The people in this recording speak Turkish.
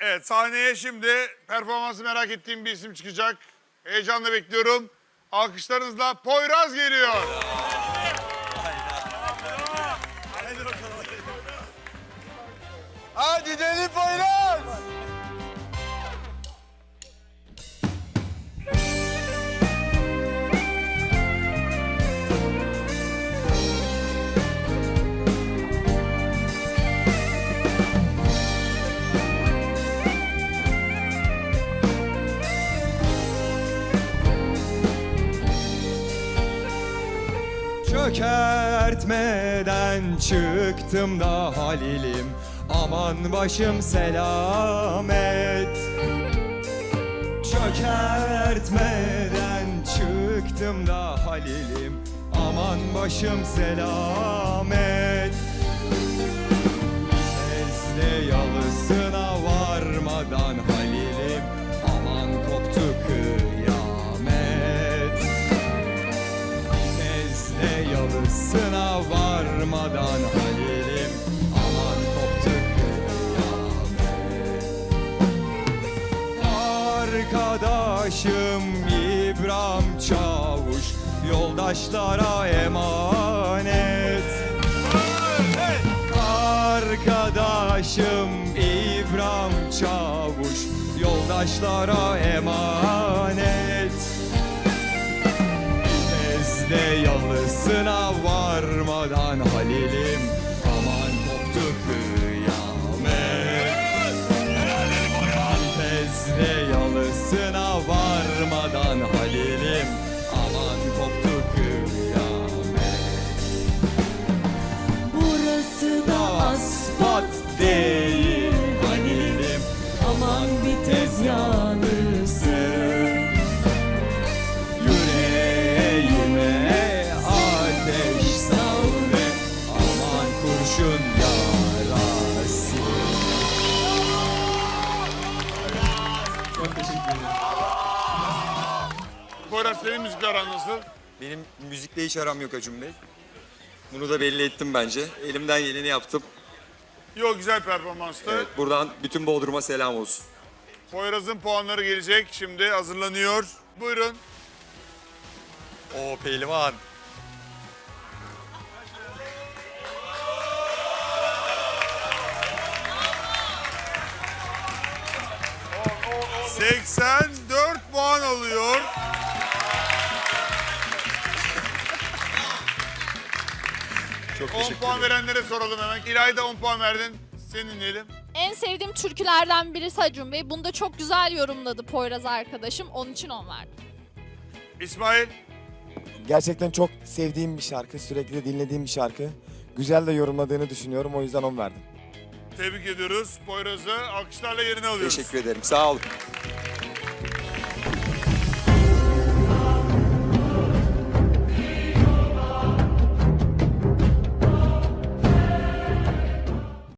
Evet sahneye şimdi performansı merak ettiğim bir isim çıkacak. Heyecanla bekliyorum. Alkışlarınızla Poyraz geliyor. Hadi deli Poyraz. Çökertmeden çıktım da Halil'im. Aman başım selamet. Çökertmeden çıktım da Halil'im. Aman başım selamet varmadan Halil'im Aman koptu kıyamet Arkadaşım İbrahim Çavuş Yoldaşlara emanet. Arkadaşım İbrahim Çavuş Yoldaşlara emanet. Ezde yalısına varmadan Halil'im Aman koptu kıyamet. Ezde yalısına varmadan Halil'im Aman koptu kıyamet. Burası da asfalt Poyraz senin müzikle aran nasıl? Benim müzikle hiç aram yok Acun Bey. Bunu da belli ettim bence. Elimden geleni yaptım. Yok güzel performanstı. Evet, buradan bütün Bodrum'a selam olsun. Poyraz'ın puanları gelecek. Şimdi hazırlanıyor. Buyurun. O pehlivan. 84 puan alıyor. Çok 10 teşekkür puan ederim. verenlere soralım hemen. İlayda 10 puan verdin. Seni dinleyelim. En sevdiğim türkülerden birisi Acun Bey. Bunu da çok güzel yorumladı Poyraz arkadaşım. Onun için on verdim. İsmail. Gerçekten çok sevdiğim bir şarkı, sürekli de dinlediğim bir şarkı. Güzel de yorumladığını düşünüyorum, o yüzden 10 verdim. Tebrik ediyoruz. Poyraz'ı alkışlarla yerine alıyoruz. Teşekkür ederim. Sağ olun.